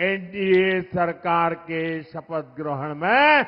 NDA सरकार के शपथ ग्रहण में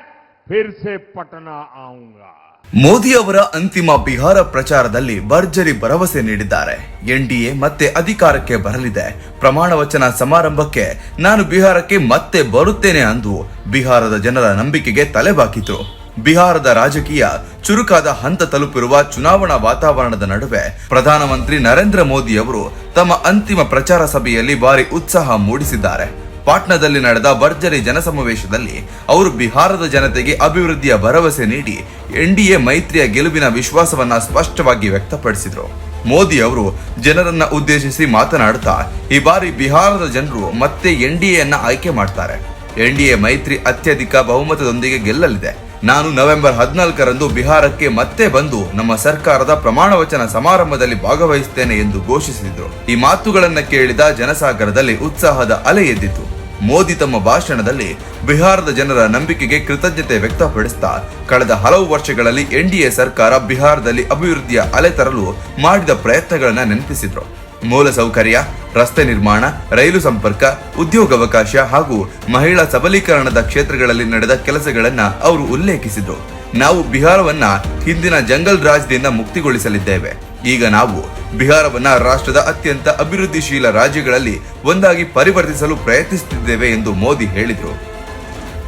फिर से पटना आऊंगा ಮೋದಿ ಅವರ ಅಂತಿಮ ಬಿಹಾರ ಪ್ರಚಾರದಲ್ಲಿ ಭರ್ಜರಿ ಭರವಸೆ ನೀಡಿದ್ದಾರೆ ಎನ್ಡಿಎ ಮತ್ತೆ ಅಧಿಕಾರಕ್ಕೆ ಬರಲಿದೆ ಪ್ರಮಾಣ ವಚನ ಸಮಾರಂಭಕ್ಕೆ ನಾನು ಬಿಹಾರಕ್ಕೆ ಮತ್ತೆ ಬರುತ್ತೇನೆ ಅಂದು ಬಿಹಾರದ ಜನರ ನಂಬಿಕೆಗೆ ತಲೆಬಾಕಿತು ಬಿಹಾರದ ರಾಜಕೀಯ ಚುರುಕಾದ ಹಂತ ತಲುಪಿರುವ ಚುನಾವಣಾ ವಾತಾವರಣದ ನಡುವೆ ಪ್ರಧಾನಮಂತ್ರಿ ನರೇಂದ್ರ ಮೋದಿ ಅವರು ತಮ್ಮ ಅಂತಿಮ ಪ್ರಚಾರ ಸಭೆಯಲ್ಲಿ ಭಾರಿ ಉತ್ಸಾಹ ಮೂಡಿಸಿದ್ದಾರೆ ಪಾಟ್ನಾದಲ್ಲಿ ನಡೆದ ಭರ್ಜರಿ ಜನಸಮಾವೇಶದಲ್ಲಿ ಅವರು ಬಿಹಾರದ ಜನತೆಗೆ ಅಭಿವೃದ್ಧಿಯ ಭರವಸೆ ನೀಡಿ ಎನ್ಡಿಎ ಮೈತ್ರಿಯ ಗೆಲುವಿನ ವಿಶ್ವಾಸವನ್ನ ಸ್ಪಷ್ಟವಾಗಿ ವ್ಯಕ್ತಪಡಿಸಿದರು. ಮೋದಿ ಅವರು ಜನರನ್ನ ಉದ್ದೇಶಿಸಿ ಮಾತನಾಡುತ್ತಾ ಈ ಬಾರಿ ಬಿಹಾರದ ಜನರು ಮತ್ತೆ ಎನ್ಡಿಎಯನ್ನ ಆಯ್ಕೆ ಮಾಡ್ತಾರೆ. ಎನ್ಡಿಎ ಮೈತ್ರಿ ಅತ್ಯಧಿಕ ಬಹುಮತದೊಂದಿಗೆ ಗೆಲ್ಲಲಿದೆ. ನಾನು ನವೆಂಬರ್ ಹದಿನಾಲ್ಕರಂದು ಬಿಹಾರಕ್ಕೆ ಮತ್ತೆ ಬಂದು ನಮ್ಮ ಸರ್ಕಾರದ ಪ್ರಮಾಣ ವಚನ ಸಮಾರಂಭದಲ್ಲಿ ಭಾಗವಹಿಸುತ್ತೇನೆ ಎಂದು ಘೋಷಿಸಿದರು. ಈ ಮಾತುಗಳನ್ನ ಕೇಳಿದ ಜನಸಾಗರದಲ್ಲಿ ಉತ್ಸಾಹದ ಅಲೆ ಎದ್ದಿತು. ಮೋದಿ ತಮ್ಮ ಭಾಷಣದಲ್ಲಿ ಬಿಹಾರದ ಜನರ ನಂಬಿಕೆಗೆ ಕೃತಜ್ಞತೆ ವ್ಯಕ್ತಪಡಿಸ್ತಾ, ಕಳೆದ ಹಲವು ವರ್ಷಗಳಲ್ಲಿ ಎನ್ಡಿಎ ಸರ್ಕಾರ ಬಿಹಾರದಲ್ಲಿ ಅಭಿವೃದ್ಧಿಯ ಅಲೆ ತರಲು ಮಾಡಿದ ಪ್ರಯತ್ನಗಳನ್ನ ನೆನಪಿಸಿದ್ರು. ಮೂಲ ಸೌಕರ್ಯ, ರಸ್ತೆ ನಿರ್ಮಾಣ, ರೈಲು ಸಂಪರ್ಕ, ಉದ್ಯೋಗಾವಕಾಶ ಹಾಗೂ ಮಹಿಳಾ ಸಬಲೀಕರಣದ ಕ್ಷೇತ್ರಗಳಲ್ಲಿ ನಡೆದ ಕೆಲಸಗಳನ್ನ ಅವರು ಉಲ್ಲೇಖಿಸಿದ್ರು. ನಾವು ಬಿಹಾರವನ್ನ ಹಿಂದಿನ ಜಂಗಲ್ ರಾಜ್ಯದಿಂದ ಮುಕ್ತಿಗೊಳಿಸಲಿದ್ದೇವೆ. ಈಗ ನಾವು ಬಿಹಾರವನ್ನ ರಾಷ್ಟ್ರದ ಅತ್ಯಂತ ಅಭಿವೃದ್ಧಿಶೀಲ ರಾಜ್ಯಗಳಲ್ಲಿ ಒಂದಾಗಿ ಪರಿವರ್ತಿಸಲು ಪ್ರಯತ್ನಿಸುತ್ತಿದ್ದೇವೆ ಎಂದು ಮೋದಿ ಹೇಳಿದರು.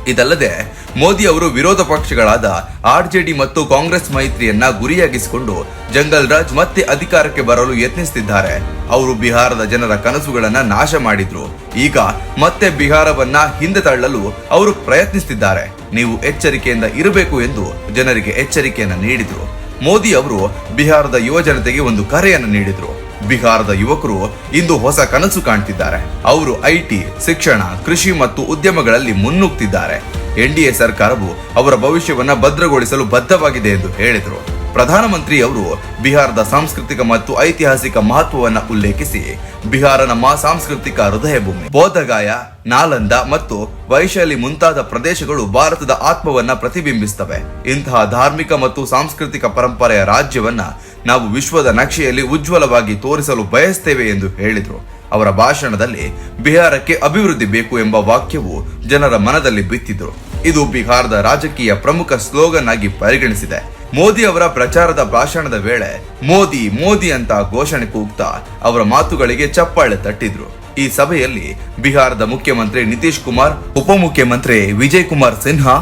ಇದಲ್ಲದೆ, ಮೋದಿ ಅವರು ವಿರೋಧ ಪಕ್ಷಗಳಾದ ಆರ್ಜೆಡಿ ಮತ್ತು ಕಾಂಗ್ರೆಸ್ ಮೈತ್ರಿಯನ್ನ ಗುರಿಯಾಗಿಸಿಕೊಂಡು ಜಂಗಲ್ ರಾಜ್ ಮತ್ತೆ ಅಧಿಕಾರಕ್ಕೆ ಬರಲು ಯತ್ನಿಸುತ್ತಿದ್ದಾರೆ ಅವರು ಬಿಹಾರದ ಜನರ ಕನಸುಗಳನ್ನ ನಾಶ ಮಾಡಿದ್ರು. ಈಗ ಮತ್ತೆ ಬಿಹಾರವನ್ನ ಹಿಂದೆ ತಳ್ಳಲು ಅವರು ಪ್ರಯತ್ನಿಸುತ್ತಿದ್ದಾರೆ ನೀವು ಎಚ್ಚರಿಕೆಯಿಂದ ಇರಬೇಕು ಎಂದು ಜನರಿಗೆ ಎಚ್ಚರಿಕೆಯನ್ನ ನೀಡಿದ್ರು. ಮೋದಿ ಅವರು ಬಿಹಾರದ ಯುವ ಜನತೆಗೆ ಒಂದು ಕರೆಯನ್ನು ನೀಡಿದ್ರು. ಬಿಹಾರದ ಯುವಕರು ಇಂದು ಹೊಸ ಕನಸು ಕಾಣ್ತಿದ್ದಾರೆ. ಅವರು ಐಟಿ ಶಿಕ್ಷಣ, ಕೃಷಿ ಮತ್ತು ಉದ್ಯಮಗಳಲ್ಲಿ ಮುನ್ನುಗ್ತಿದ್ದಾರೆ. ಎನ್ಡಿಎ ಸರ್ಕಾರವು ಅವರ ಭವಿಷ್ಯವನ್ನ ಭದ್ರಗೊಳಿಸಲು ಬದ್ಧವಾಗಿದೆ ಎಂದು ಹೇಳಿದರು. ಪ್ರಧಾನಮಂತ್ರಿ ಅವರು ಬಿಹಾರದ ಸಾಂಸ್ಕೃತಿಕ ಮತ್ತು ಐತಿಹಾಸಿಕ ಮಹತ್ವವನ್ನು ಉಲ್ಲೇಖಿಸಿ ಬಿಹಾರ ನಮ್ಮ ಸಾಂಸ್ಕೃತಿಕ ಹೃದಯ ಭೂಮಿ ಬೋಧಗಾಯ, ನಾಲಂದ ಮತ್ತು ವೈಶಾಲಿ ಮುಂತಾದ ಪ್ರದೇಶಗಳು ಭಾರತದ ಆತ್ಮವನ್ನ ಪ್ರತಿಬಿಂಬಿಸುತ್ತವೆ. ಇಂತಹ ಧಾರ್ಮಿಕ ಮತ್ತು ಸಾಂಸ್ಕೃತಿಕ ಪರಂಪರೆಯ ರಾಜ್ಯವನ್ನ ನಾವು ವಿಶ್ವದ ನಕ್ಷೆಯಲ್ಲಿ ಉಜ್ವಲವಾಗಿ ತೋರಿಸಲು ಬಯಸ್ತೇವೆ ಎಂದು ಹೇಳಿದರು. ಅವರ ಭಾಷಣದಲ್ಲಿ ಬಿಹಾರಕ್ಕೆ ಅಭಿವೃದ್ಧಿ ಬೇಕು ಎಂಬ ವಾಕ್ಯವು ಜನರ ಮನದಲ್ಲಿ ಬಿತ್ತಿದ್ರು. ಇದು ಬಿಹಾರದ ರಾಜಕೀಯ ಪ್ರಮುಖ ಸ್ಲೋಗನ್ ಆಗಿ ಪರಿಗಣಿಸಿದೆ. ಮೋದಿ ಅವರ ಪ್ರಚಾರದ ಭಾಷಣದ ವೇಳೆ, ಮೋದಿ ಮೋದಿ ಅಂತ ಘೋಷಣೆ ಕೂಗ್ತಾ ಅವರ ಮಾತುಗಳಿಗೆ ಚಪ್ಪಾಳೆ ತಟ್ಟಿದ್ರು. ಈ ಸಭೆಯಲ್ಲಿ ಬಿಹಾರದ ಮುಖ್ಯಮಂತ್ರಿ ನಿತೀಶ್ ಕುಮಾರ್, ಉಪಮುಖ್ಯಮಂತ್ರಿ ವಿಜಯ್ ಕುಮಾರ್ ಸಿನ್ಹಾ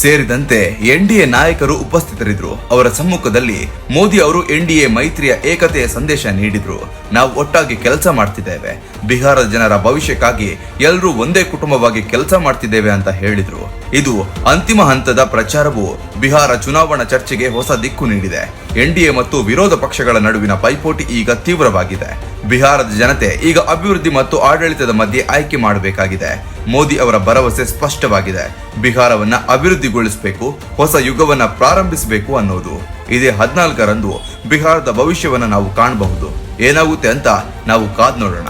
ಸೇರಿದಂತೆ ಎನ್ಡಿಎ ನಾಯಕರು ಉಪಸ್ಥಿತರಿದ್ದರು. ಅವರ ಸಮ್ಮುಖದಲ್ಲಿ ಮೋದಿ ಅವರು ಎನ್ಡಿಎ ಮೈತ್ರಿಯ ಏಕತೆಯ ಸಂದೇಶ ನೀಡಿದ್ರು. ನಾವು ಒಟ್ಟಾಗಿ ಕೆಲಸ ಮಾಡ್ತಿದ್ದೇವೆ. ಬಿಹಾರದ ಜನರ ಭವಿಷ್ಯಕ್ಕಾಗಿ ಎಲ್ಲರೂ ಒಂದೇ ಕುಟುಂಬವಾಗಿ ಕೆಲಸ ಮಾಡ್ತಿದ್ದೇವೆ ಅಂತ ಹೇಳಿದ್ರು. ಇದು ಅಂತಿಮ ಹಂತದ ಪ್ರಚಾರವು ಬಿಹಾರ ಚುನಾವಣಾ ಚರ್ಚೆಗೆ ಹೊಸ ದಿಕ್ಕು ನೀಡಿದೆ. ಎನ್ಡಿಎ ಮತ್ತು ವಿರೋಧ ಪಕ್ಷಗಳ ನಡುವಿನ ಪೈಪೋಟಿ ಈಗ ತೀವ್ರವಾಗಿದೆ. ಬಿಹಾರದ ಜನತೆ ಈಗ ಅಭಿವೃದ್ಧಿ ಮತ್ತು ಆಡಳಿತದ ಮಧ್ಯೆ ಆಯ್ಕೆ ಮಾಡಬೇಕಾಗಿದೆ. ಮೋದಿ ಅವರ ಭರವಸೆ ಸ್ಪಷ್ಟವಾಗಿದೆ. ಬಿಹಾರವನ್ನ ಅಭಿವೃದ್ಧಿಗೊಳಿಸಬೇಕು, ಹೊಸ ಯುಗವನ್ನ ಪ್ರಾರಂಭಿಸಬೇಕು ಅನ್ನೋದು. ಇದೇ ಹದಿನಾಲ್ಕರಂದು ಬಿಹಾರದ ಭವಿಷ್ಯವನ್ನ ನಾವು ಕಾಣಬಹುದು. ಏನಾಗುತ್ತೆ ಅಂತ ನಾವು ಕಾದ್ ನೋಡೋಣ.